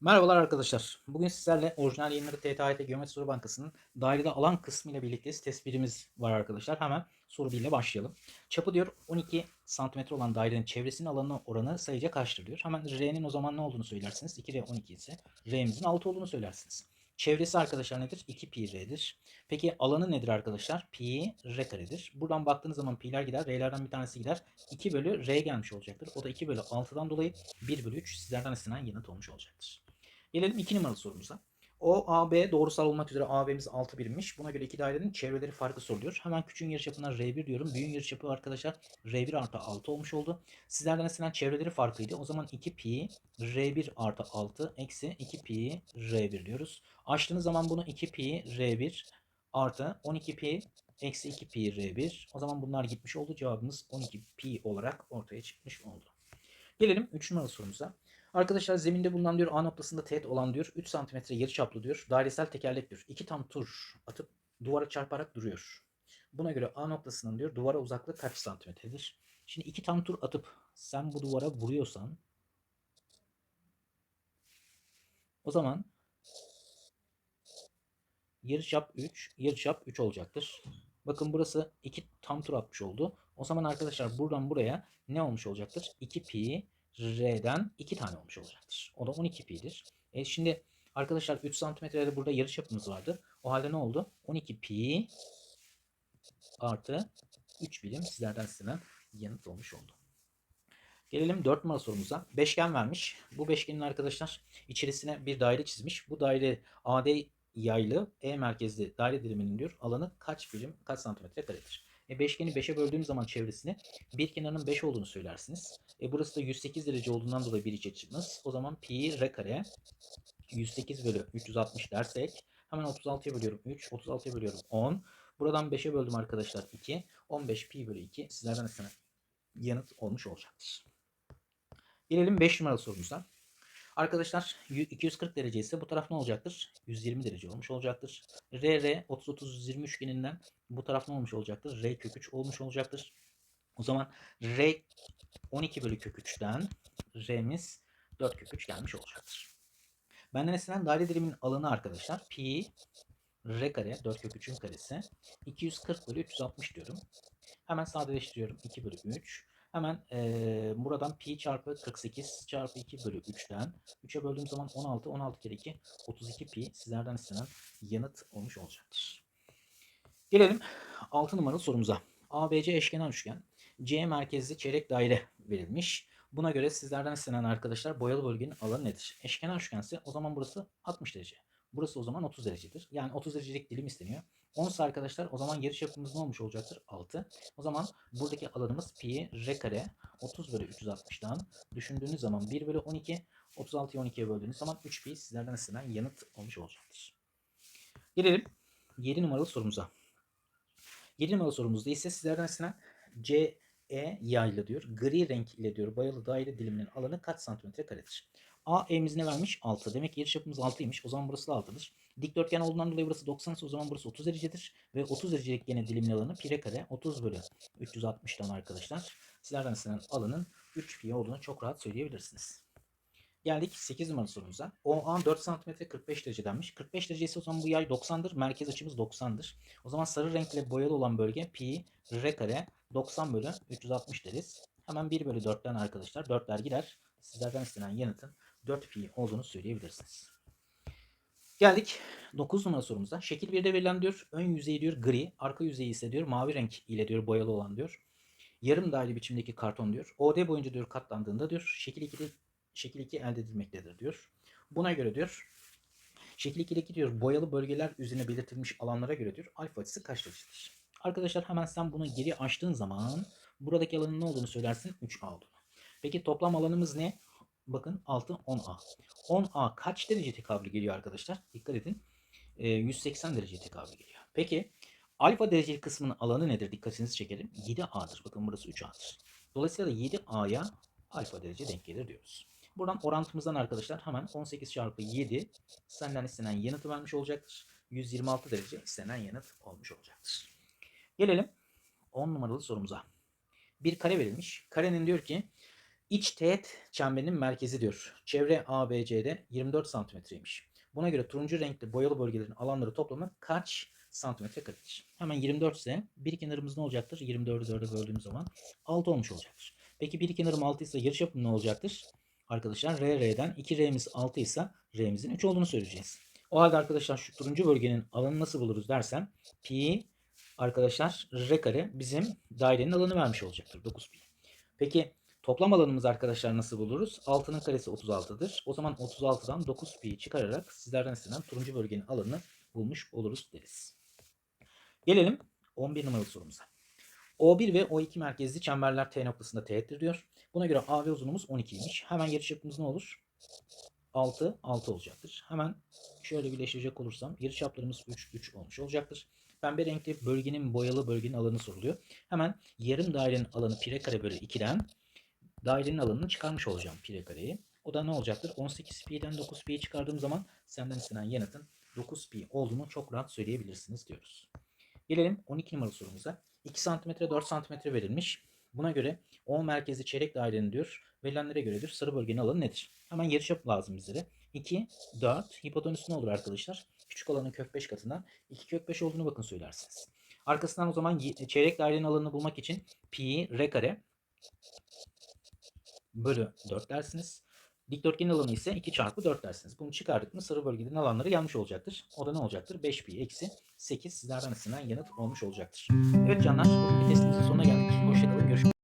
Merhabalar arkadaşlar. Bugün sizlerle orijinal yayınları TTAYT Geometri Soru Bankası'nın dairede alan kısmı ile birlikteyiz. Test birimiz var arkadaşlar. Hemen soru 1 ile başlayalım. Çapı diyor 12 cm olan dairenin çevresinin alanına oranı sayıca kaçtır diyor. Hemen R'nin o zaman ne olduğunu söylersiniz. 2R 12 ise R'mizin 6 olduğunu söylersiniz. Çevresi arkadaşlar nedir? 2 pi r'dir. Peki alanı nedir arkadaşlar? Pi r karedir. Buradan baktığınız zaman pi'ler gider. R'lerden bir tanesi gider. 2 bölü r gelmiş olacaktır. O da 2 bölü 6'dan dolayı 1 bölü 3 sizlerden istenen yanıt olmuş olacaktır. Gelelim 2 numaralı sorumuza. O, A, B doğrusal olmak üzere AB'miz 6 birimmiş. Buna göre iki dairenin çevreleri farkı soruluyor. Hemen küçüğün yarıçapına R1 diyorum. Büyüğün yarıçapı arkadaşlar R1 artı 6 olmuş oldu. Sizlerden istenen çevreleri farkıydı. O zaman 2 pi R1 artı 6 eksi 2 pi R1 diyoruz. Açtığınız zaman bunu 2 pi R1 artı 12 pi eksi 2 pi R1. O zaman bunlar gitmiş oldu. Cevabımız 12 pi olarak ortaya çıkmış oldu. Gelelim 3 numaralı sorumuza. Arkadaşlar zeminde bulunan diyor A noktasında teğet olan diyor 3 cm yarı çaplı diyor dairesel tekerlek diyor. 2 tam tur atıp duvara çarparak duruyor. Buna göre A noktasının diyor duvara uzaklığı kaç santimetredir? Şimdi 2 tam tur atıp sen bu duvara vuruyorsan o zaman yarıçap 3, yarıçap 3 olacaktır. Bakın burası 2 tam tur atmış oldu. O zaman arkadaşlar buradan buraya ne olmuş olacaktır? 2 pi R'den 2 tane olmuş olacaktır. O da 12 pi'dir. E şimdi arkadaşlar 3 santimetrede burada yarı çapımız vardı. O halde ne oldu? 12 pi artı 3 birim sizlerden istenen yanıt olmuş oldu. Gelelim 4 numara sorumuza. Beşgen vermiş. Bu beşgenin arkadaşlar içerisine bir daire çizmiş. Bu daire AD yaylı E merkezli daire diliminin diyor alanı kaç birim kaç santimetre karedir? E, beşgeni 5'e böldüğüm zaman çevresini bir kenarının 5 olduğunu söylersiniz. E, burası da 108 derece olduğundan dolayı bir iç açımız. O zaman pi r kare 108 bölü 360 dersek hemen 36'ya bölüyorum 3, 36'ya bölüyorum 10. Buradan 5'e böldüm arkadaşlar 2. 15 pi bölü 2 sizlerden istenen yanıt olmuş olacaktır. Gelelim 5 numaralı sorumuza. Arkadaşlar 240 derece ise bu taraf ne olacaktır? 120 derece olmuş olacaktır. R, R 30 30 120 üçgeninden bu taraf ne olmuş olacaktır? R kök 3 olmuş olacaktır. O zaman R 12 bölü kök 3'ten R'miz 4 kök 3 gelmiş olacaktır. Benden istenen daire dilimin alanı arkadaşlar pi R kare 4 kök 3'ün karesi 240 bölü 360 diyorum. Hemen sadeleştiriyorum 2 bölü 3 Hemen e, buradan pi çarpı 48 çarpı 2 bölü 3'ten 3'e böldüğüm zaman 16, 16 kere 2, 32 pi sizlerden istenen yanıt olmuş olacaktır. Gelelim 6 numaralı sorumuza. ABC eşkenar üçgen, C merkezli çeyrek daire verilmiş. Buna göre sizlerden istenen arkadaşlar boyalı bölgenin alanı nedir? Eşkenar üçgense o zaman burası 60 derece. Burası o zaman 30 derecedir. Yani 30 derecelik dilim isteniyor. 10 arkadaşlar o zaman yarı çapımız ne olmuş olacaktır? 6. O zaman buradaki alanımız pi r kare 30 bölü 360'dan düşündüğünüz zaman 1 bölü 12 36'yı 12'ye böldüğünüz zaman 3 pi sizlerden istenen yanıt olmuş olacaktır. Gelelim 7 numaralı sorumuza. 7 numaralı sorumuzda ise sizlerden istenen C E yaylı diyor. Gri renk ile diyor boyalı daire diliminin alanı kaç santimetre karedir? A E'miz ne vermiş? 6. Demek ki yarıçapımız 6'ymış. O zaman burası da 6'dır. Dikdörtgen olduğundan dolayı burası 90 ise o zaman burası 30 derecedir. Ve 30 derecelik gene dilimin alanı pi kare 30 bölü 360'dan arkadaşlar. Sizlerden istenen alanın 3 pi olduğunu çok rahat söyleyebilirsiniz. Geldik 8 numaralı sorumuza. OA 4 cm 45 derece denmiş. 45 derece ise o zaman bu yay 90'dır. Merkez açımız 90'dır. O zaman sarı renkle boyalı olan bölge pi r kare 90 bölü 360 deriz. Hemen 1 bölü 4'ten arkadaşlar 4'ler gider. Sizlerden istenen yanıtın 4 pi olduğunu söyleyebilirsiniz. Geldik 9 numara sorumuza. Şekil 1'de verilen diyor ön yüzeyi diyor gri, arka yüzeyi ise diyor mavi renk ile diyor boyalı olan diyor. Yarım daire biçimdeki karton diyor. OD boyunca diyor katlandığında diyor şekil 2'de şekil 2 elde edilmektedir diyor. Buna göre diyor şekil 2'deki diyor boyalı bölgeler üzerine belirtilmiş alanlara göre diyor alfa açısı kaç derecedir? Arkadaşlar hemen sen bunu geri açtığın zaman buradaki alanın ne olduğunu söylersin 3A olduğunu. Peki toplam alanımız ne? Bakın 6 10A. 10A kaç derece tekabül geliyor arkadaşlar? Dikkat edin. E, 180 derece tekabül geliyor. Peki alfa dereceli kısmının alanı nedir? Dikkatinizi çekelim. 7A'dır. Bakın burası 3A'dır. Dolayısıyla 7A'ya alfa derece denk gelir diyoruz. Buradan orantımızdan arkadaşlar hemen 18 çarpı 7 senden istenen yanıtı vermiş olacaktır. 126 derece istenen yanıt olmuş olacaktır. Gelelim 10 numaralı sorumuza. Bir kare verilmiş. Karenin diyor ki İç teğet çemberinin merkezi diyor. Çevre ABC'de 24 santimetreymiş. Buna göre turuncu renkli boyalı bölgelerin alanları toplamı kaç santimetre karedir? Hemen 24 ise bir kenarımız ne olacaktır? 24'ü 4'e böldüğümüz zaman 6 olmuş olacaktır. Peki bir kenarım 6 ise yarıçapım ne olacaktır? Arkadaşlar R, R'den 2R'miz 6 ise R'mizin 3 olduğunu söyleyeceğiz. O halde arkadaşlar şu turuncu bölgenin alanını nasıl buluruz dersem pi arkadaşlar R kare bizim dairenin alanı vermiş olacaktır. 9 pi. Peki toplam alanımız arkadaşlar nasıl buluruz? 6'nın karesi 36'dır. O zaman 36'dan 9 pi çıkararak sizlerden istenen turuncu bölgenin alanını bulmuş oluruz deriz. Gelelim 11 numaralı sorumuza. O1 ve O2 merkezli çemberler T noktasında teğettir diyor. Buna göre AB uzunluğumuz 12'ymiş. Hemen yarıçapımız ne olur? 6, 6 olacaktır. Hemen şöyle birleştirecek olursam yarıçaplarımız 3, 3 olmuş olacaktır. Pembe renkli bölgenin boyalı bölgenin alanı soruluyor. Hemen yarım dairenin alanı pi r kare bölü 2'den dairenin alanını çıkarmış olacağım pi r kareyi. O da ne olacaktır? 18 pi'den 9 pi'yi çıkardığım zaman senden istenen yanıtın 9 pi olduğunu çok rahat söyleyebilirsiniz diyoruz. Gelelim 12 numaralı sorumuza. 2 cm 4 cm verilmiş. Buna göre O merkezi çeyrek dairenin diyor. Verilenlere göredir. Sarı bölgenin alanı nedir? Hemen yarıçap lazım bizlere. 2, 4. Hipotenüs ne olur arkadaşlar? Küçük olanın kök 5 katından 2 kök 5 olduğunu bakın söylersiniz. Arkasından o zaman y- çeyrek dairenin alanını bulmak için pi r kare bölü 4 dersiniz. Dikdörtgenin alanı ise 2 çarpı 4 dersiniz. Bunu çıkardık mı sarı bölgenin alanları gelmiş olacaktır. O da ne olacaktır? 5 pi eksi 8 sizlerden istenen yanıt olmuş olacaktır. Evet canlar bugünkü testimizin sonuna geldik. Hoşçakalın. Görüşmek